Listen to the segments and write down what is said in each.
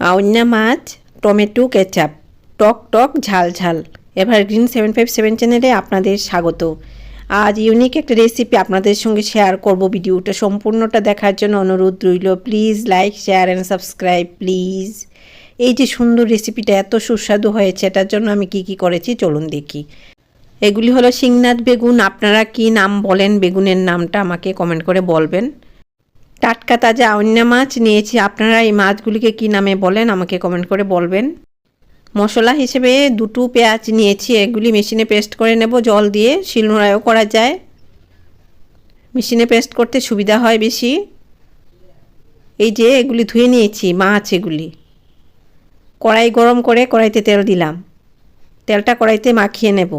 আউন্না মাছ, tomato, ketchup. টক টক, ঝাল ঝাল। Evergreen seven five seven চ্যানেলে আপনাদের স্বাগত। আজ ইউনিক একটা রেসিপি আপনাদের সঙ্গে শেয়ার করব ভিডিওটা সম্পূর্ণটা দেখার জন্য অনুরোধ রইল। Please like, share and subscribe, please. এই যে সুন্দর রেসিপিটা এত সুস্বাদু হয়েছে, এটার জন্য আমি কি কি করেছি চলুন দেখি। এগুলি হলো শিংনাথ বেগুন। আপনারা কি নাম বলেন বেগুনের নামটা আমাকে কমেন্ট করে বলবেন। টাটকা তাজা অন্য মাছ নিয়েছি। আপনারা এই মাছগুলিকে কি নামে বলেন? আমাকে কমেন্ট করে বলবেন। মশলা হিসেবে দুটো পেঁয়াজ নিয়েছি। এগুলি মেশিনে পেস্ট করে নেব। জল দিয়ে শিলনোড়ায়ও করা যায়। মেশিনে পেস্ট করতে সুবিধা হয় বেশি। এই যে এগুলি ধুয়ে নিয়েছি, মাছ এগুলি। কড়াই গরম করে কড়াইতে তেল দিলাম। তেলটা কড়াইতে মাখিয়ে নেব।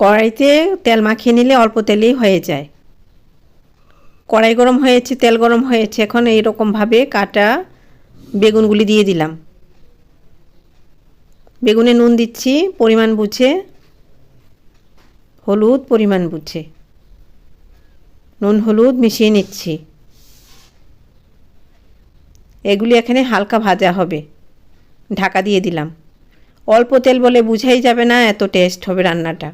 কড়াইতে তেল মাখিয়ে নিলে অল্প তেলেই হয়ে যায়। কড়াই গরম হয়েছে, তেল গরম হয়েছে, এখন এইরকমভাবে কাটা বেগুনগুলি দিয়ে দিলাম। বেগুনে নুন দিচ্ছি, পরিমাণ বুঝে, হলুদ পরিমাণ বুঝে। নুন, হলুদ মিশিয়ে নিচ্ছি। এগুলি এখানে হালকা ভাজা হবে। ঢাকা দিয়ে দিলাম। অল্প তেল বলে বুঝাই যাবে না, এত টেস্ট হবে রান্নাটা।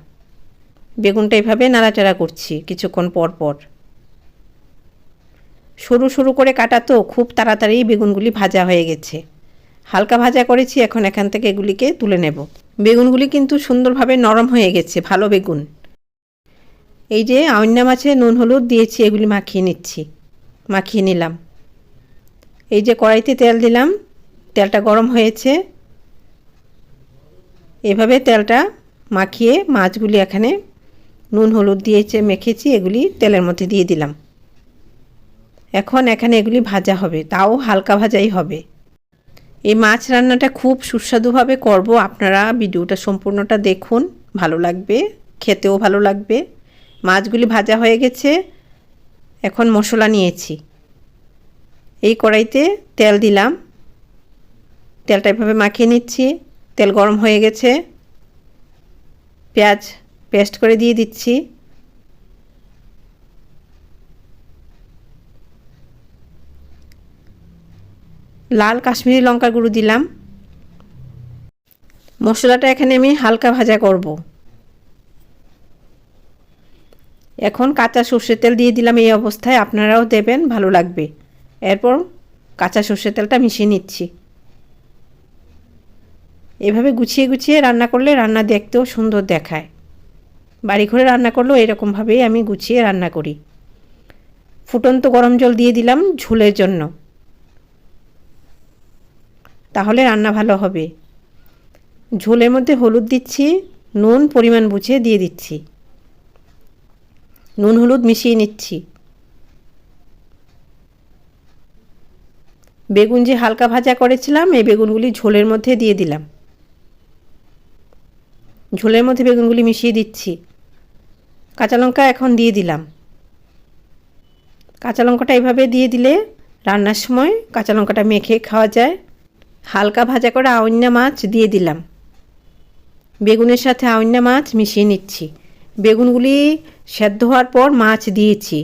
বেগুনটা এভাবে নাড়াচাড়া করছি কিছুক্ষণ পর পর। সরু সরু করে কাটা তো, খুব তাড়াতাড়ি বেগুনগুলি ভাজা হয়ে গেছে। হালকা ভাজা করেছি, এখন এখান থেকে এগুলিকে তুলে নেব। বেগুনগুলি কিন্তু সুন্দরভাবে নরম হয়ে গেছে, ভালো বেগুন। এই যে আউন্না মাছে নুন হলুদ দিয়েছি, এগুলি মাখিয়ে নিচ্ছি, মাখিয়ে নিলাম। এই যে কড়াইতে তেল দিলাম, তেলটা গরম হয়েছে। এভাবে তেলটা মাখিয়ে মাছগুলি এখানে নুন, হলুদ দিয়েছে মেখেছি, এগুলি তেলের মধ্যে দিয়ে দিলাম। এখন এখানে এগুলি ভাজা হবে, তাও হালকা ভাজাই হবে। এই মাছ রান্নাটা খুব সুস্বাদুভাবে করব, আপনারা ভিডিওটা সম্পূর্ণটা দেখুন, ভালো লাগবে, খেতেও ভালো লাগবে। মাছগুলি ভাজা হয়ে গেছে, এখন মশলা নিয়েছি। এই কড়াইতে তেল দিলাম। তেলটা এভাবে মাখিয়ে নিচ্ছি, তেল গরম হয়ে গেছে। পেঁয়াজ পেস্ট করে দিয়ে দিচ্ছি। লাল কাশ্মীরি লঙ্কা গুঁড়ো দিলাম। মশলাটা এখানে আমি হালকা ভাজা করব। এখন কাঁচা সর্ষের তেল দিয়ে দিলাম এই অবস্থায়, আপনারাও দেবেন, ভালো লাগবে। এরপর কাঁচা সর্ষের তেলটা মিশিয়ে নিচ্ছি। এভাবে গুছিয়ে গুছিয়ে রান্না করলে রান্না দেখতেও সুন্দর দেখায়। বাড়ি ঘরে রান্না করলেও এরকমভাবেই আমি গুছিয়ে রান্না করি। ফুটন্ত গরম জল দিয়ে দিলাম ঝোলের জন্য। তাহলে রান্না ভালো হবে। ঝোলের মধ্যে হলুদ দিচ্ছি, নুন পরিমাণ বুঝে দিয়ে দিচ্ছি। নুন হলুদ মিশিয়ে নিচ্ছি। বেগুন যে হালকা ভাজা করেছিলাম, এই বেগুনগুলি ঝোলের মধ্যে দিয়ে দিলাম। ঝোলের মধ্যে বেগুনগুলি মিশিয়ে দিচ্ছি। কাঁচা লঙ্কা এখন দিয়ে দিলাম। কাঁচা লঙ্কাটা এভাবে দিয়ে দিলে রান্নার সময় কাঁচা লঙ্কাটা মেখে খাওয়া যায়। হালকা ভাজা করে আউন্না মাছ দিয়ে দিলাম। বেগুনের সাথে আউন্না মাছ মিশিয়ে নিচ্ছি। বেগুনগুলি সেদ্ধ হওয়ার পর মাছ দিয়েছি।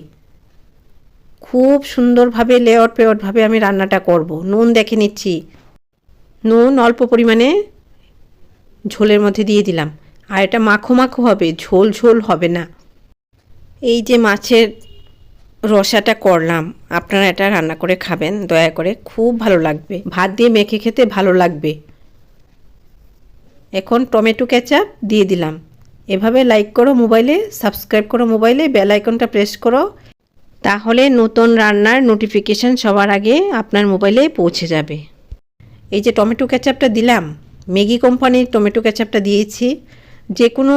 খুব সুন্দরভাবে লেয়র পেয়রভাবে আমি রান্নাটা করব। নুন দেখে নিচ্ছি। নুন অল্প পরিমাণে ঝোলের মধ্যে দিয়ে দিলাম। আর এটা মাখো মাখো হবে, ঝোল ঝোল হবে না। এই যে মাছের রসাটা করলাম, আপনারা এটা রান্না করে খাবেন, দয়া করে খুব ভালো লাগবে। ভাত দিয়ে মেখে খেতে ভালো লাগবে। এখন টমেটো কেচাপ দিয়ে দিলাম। এভাবে লাইক করো মোবাইলে, সাবস্ক্রাইব করো মোবাইলে, বেল আইকনটা প্রেস করো। তাহলে নতুন রান্নার নোটিফিকেশান সবার আগে আপনার মোবাইলে পৌঁছে যাবে। এই যে টমেটো কেচাপটা দিলাম, ম্যাগি কোম্পানির টমেটো কেচাপটা দিয়েছি। যে কোনো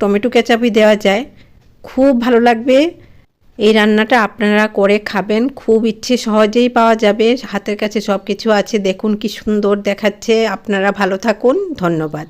টমেটো কেচাপই দেওয়া যায়। খুব ভালো লাগবে। এই রান্নাটা আপনারা করে খাবেন। খুব ইচ্ছে সহজেই পাওয়া যাবে। হাতের কাছে সব কিছু আছে। দেখুন কি সুন্দর দেখাচ্ছে। আপনারা ভালো থাকুন। ধন্যবাদ।